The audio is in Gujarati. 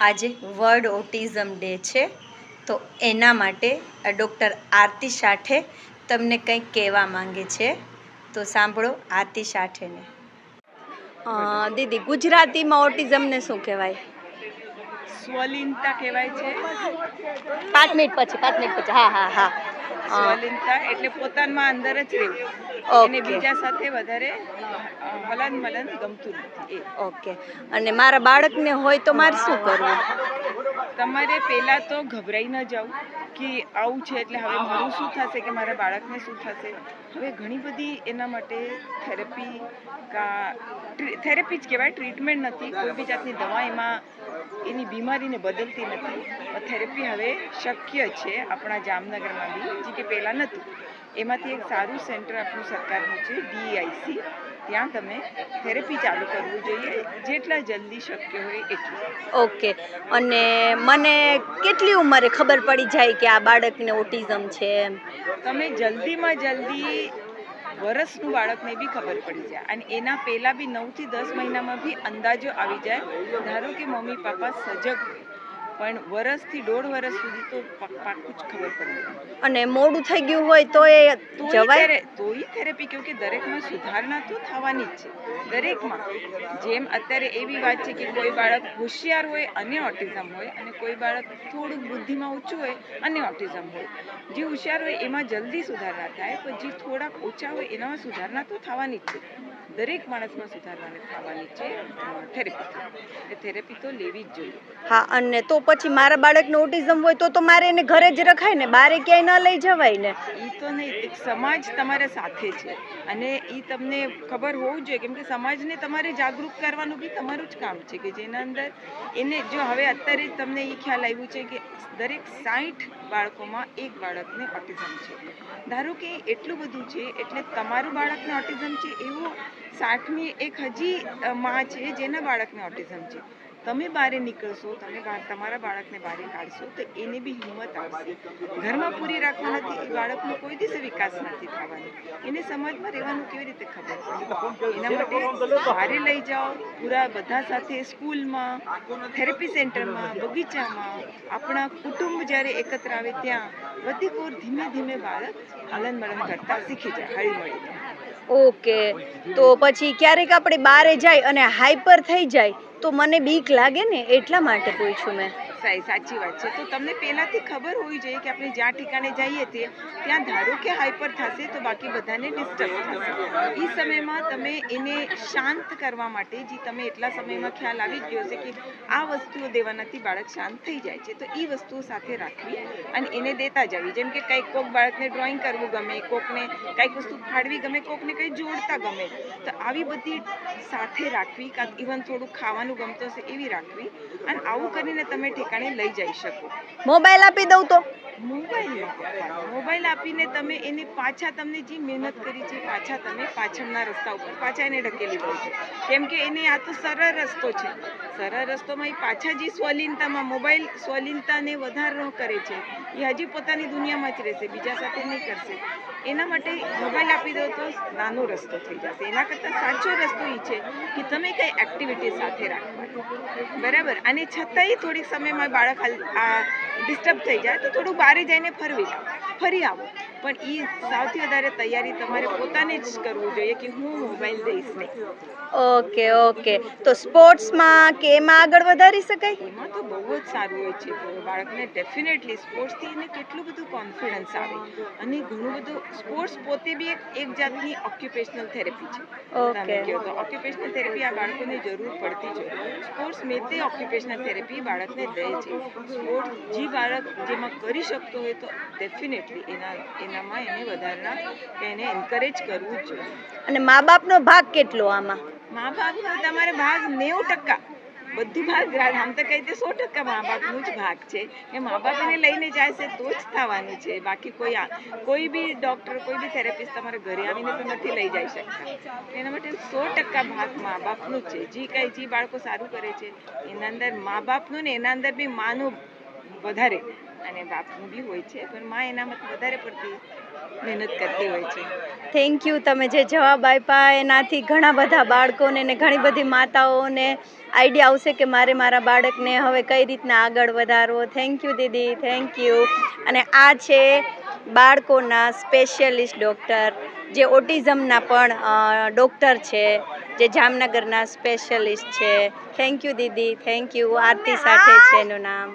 આજે વર્લ્ડ ઓટિઝમ ડે છે તો એના માટે ડૉક્ટર આરતી શાઠે તમને કંઈક કહેવા માંગે છે તો સાંભળો આરતી શાઠેને. દીદી ગુજરાતીમાં ઓટિઝમને શું કહેવાય? સ્વલિનતા કહેવાય છે. પાંચ મિનિટ પછી પાંચ મિનિટ પછી હા હા હા. સ્વલિનતા એટલે પોતાનમાં અંદર જ રહેવું. અને બીજા સાથે વધારે હલન મલન ગમતું નથી ઓકે અને મારા બાળકને હોય તો મારે શું કરવું? તમારે પહેલાં તો ગભરાઈ ન જાવ કે આવું છે એટલે હવે મારું શું થશે કે મારા બાળકને શું થશે? હવે ઘણી બધી એના માટે થેરપી કા થેરેપી જ કહેવાય ટ્રીટમેન્ટ નથી. કોઈ બી જાતની દવા એમાં એની બીમારીને બદલતી નથી. થેરપી હવે શક્ય છે આપણા જામનગરમાં બી, જે કે પહેલાં નહોતું એમાંથી એક સારું સેન્ટર આપણું સરકારનું છે ડીઆઈસી ત્યાં તમે થેરેપી ચાલુ કરવું જોઈએ જેટલા જલ્દી શક્ય હોય એટલું. ઓકે. અને મને કેટલી ઉંમરે ખબર પડી જાય કે આ બાળકને ઓટિઝમ છે એમ? તમે જલ્દીમાં જલ્દી વરસનું બાળકને બી ખબર પડી જાય. અને એના પહેલાં બી નવથી દસ મહિનામાં બી અંદાજો આવી જાય. ધારો કે મમ્મી પપ્પા સજગ હોય પણ વરસથી દોઢ વરસ સુધી તો પાકું જ ખબર પડે અને મોડું થઈ ગયું હોય તો એ જવાય? તો એ થેરેપી કેમ કે દરેકમાં સુધારણા તો થવાની જ છે. દરેકમાં. જેમ અત્યારે એવી વાત છે કે કોઈ બાળક હોશિયાર હોય અને ઓટિઝમ હોય અને કોઈ બાળક થોડુંક બુદ્ધિમાં ઓછું હોય અને ઓટિઝમ હોય. જે હોશિયાર હોય એમાં જલ્દી સુધારણા થાય પણ જે થોડાક ઓછા હોય એનામાં સુધારણા તો થવાની જ છે. દરેક માણસમાં સુધારણા થવાની છે. થેરેપી એ થેરેપી તો લેવી જ જોઈએ. હા અને તો પછી મારા બાળકને ઓટિઝમ હોય તો તો મારે એને ઘરે જ રખાય ને, બારે ક્યાંય ન લઈ જવાય ને. એ તો નહીં, એક સમાજ તમારા સાથે છે. અને એ તમને ખબર હોવું જોઈએ, કેમ કે સમાજને તમારે જાગૃત કરવાનું બી તમારું જ કામ છે, કે જેના અંદર એને જો હવે અત્યારે તમને એ ખ્યાલ આવ્યું છે કે દરેક સાઠ બાળકોમાં એક બાળકને ઓટિઝમ છે. ધારો કે એટલું બધું છે, એટલે તમારું બાળકને ઓટિઝમ છે, એવું સાઠમી એક હજી માં છે જેના બાળકને ઓટિઝમ છે. તમે બહાર નીકળશો, તમે તમારા બાળકને બહાર કાઢશો, તો એને બી હિંમત આવશે. ઘરમાં પૂરી રાખવાનાથી એ બાળકનો કોઈ દિવસે વિકાસ નથી થવાનો. એને સમાજમાં રહેવાનું કેવી રીતે ખબર પડે? એના માટે બહાર લઈ જાઓ, પૂરા બધા સાથે સ્કૂલમાં, થેરેપી સેન્ટરમાં, બગીચામાં, આપણા કુટુંબ જ્યારે એકત્ર આવે ત્યાં, બધી કોર ધીમે ધીમે બાળક હલન મલન કરતા શીખી જાય હળી મળીને ઓકે, તો પછી ક્યારેક આપણે બારે જાય અને હાઈપર થઈ જાય, તો મને બીક લાગે ને, એટલા માટે પૂછ્યું મેં. સાઈ સાચી વાત છે. તો તમને પહેલાંથી ખબર હોવી જોઈએ કે આપણે જ્યાં ઠેકાણે જઈએ તે, ત્યાં ધારો કે હાઈપર થશે તો બાકી બધાને ડિસ્ટર્બ થશે. એ સમયમાં તમે એને શાંત કરવા માટે જે તમે એટલા સમયમાં ખ્યાલ આવી જ ગયો છે કે આ વસ્તુઓ દેવાનાથી બાળક શાંત થઈ જાય છે, તો એ વસ્તુઓ સાથે રાખવી અને એને દેતા જવી. જેમ કે કંઈક કોક બાળકને ડ્રોઈંગ કરવું ગમે, કોકને કંઈક વસ્તુ ફાળવી ગમે, કોકને કંઈ જોડતા ગમે, તો આવી બધી સાથે રાખવી, કાં ઇવન થોડું ખાવાનું ગમતું હશે એવી રાખવી. અને આવું કરીને તમે ઠેકાણે લઈ જઈ શકો. મોબાઈલ આપી દઉં તો? મોબાઈલ મોબાઈલ આપીને તમે એને પાછા તમને જે મહેનત કરી છે પાછા તમે પાછળના રસ્તા ઉપર પાછા એને ઢકેલી દો છો. કેમ કે એને આ તો સરળ રસ્તો છે. સરળ રસ્તોમાં એ પાછા જે સ્વલીનતામાં મોબાઈલ સ્વલીનતાને વધારો કરે છે એ હજી પોતાની દુનિયામાં જ રહેશે બીજા સાથે નહીં કરશે. એના માટે મોબાઈલ આપી દો તો નાનો રસ્તો થઈ જશે. એના કરતાં સાચો રસ્તો એ છે કે તમે કંઈ એક્ટિવિટી સાથે રાખવાની. બરાબર? અને છતાંય થોડીક સમયમાં બાળક આ ડિસ્ટર્બ થઈ જાય તો થોડું બહાર જઈને ફરવી ફરી આવો. પણ એ સૌથી વધારે તૈયારી તમારે પોતાને જ કરવું જોઈએ કે હું મોબાઈલ દઈશ નહીં. Okay okay. તો સ્પોર્ટ્સમાં કે એમાં આગળ વધારી શકાય? એમાં તો બહુ જ સારું હોય છે. બાળકને ડેફિનેટલી સ્પોર્ટ્સથી એને કેટલું બધું કોન્ફિડન્સ આવે. અને ઘણું બધું સ્પોર્ટ્સ પોતે બી એક એક જાતની ઓક્યુપેશનલ થેરેપી છે. તમે કહો તો ઓક્યુપેશનલ થેરેપી આ બાળકોને જરૂર પડતી છે સ્પોર્ટ્સ મેં તે ઓક્યુપેશનલ થેરેપી બાળકને દે છે. સ્પોર્ટ્સ જે બાળક જેમાં કરી શકતો હોય તો ડેફિનેટલી એના એનામાં એને વધારના એને એન્કરેજ કરવું જોઈએ. અને મા બાપનો ભાગ કેટલો આમાં? મા બાપનો તમારે ભાગ નેવું ટકા. બધું ભાગ આમ તો કહી દે સો ટકા મા બાપનું જ ભાગ છે. એ મા બાપ એને લઈને જાય છે તો જ થવાનું છે. બાકી કોઈ કોઈ બી ડૉક્ટર કોઈ બી થેરેપિસ્ટ તમારા ઘરે આવીને તો નથી લઈ જઈ શકતા. એના માટે સો ટકા ભાગ મા બાપનું જ છે. જે કાંઈ જે બાળકો સારું કરે છે એના અંદર મા બાપનું ને એના અંદર બી માનું વધારે. અને બાપનું બી હોય છે, પણ માં એનામાંથી વધારે પડતી મહેનત કરતી હોય છે. થેન્ક યુ તમે જે જવાબ આપ્યા, એનાથી ઘણા બધા બાળકોને ને ઘણી બધી માતાઓને આઈડિયા આવશે કે મારે મારા બાળકને હવે કઈ રીતના આગળ વધારવો. થેન્ક યુ દીદી થેન્ક યુ અને આ છે બાળકોના સ્પેશિયલિસ્ટ ડૉક્ટર જે ઓટિઝમના પણ ડૉક્ટર છે, જે જામનગરના સ્પેશિયલિસ્ટ છે. થેન્ક યુ દીદી થેન્ક યુ આરતી સાથે છે એનું નામ.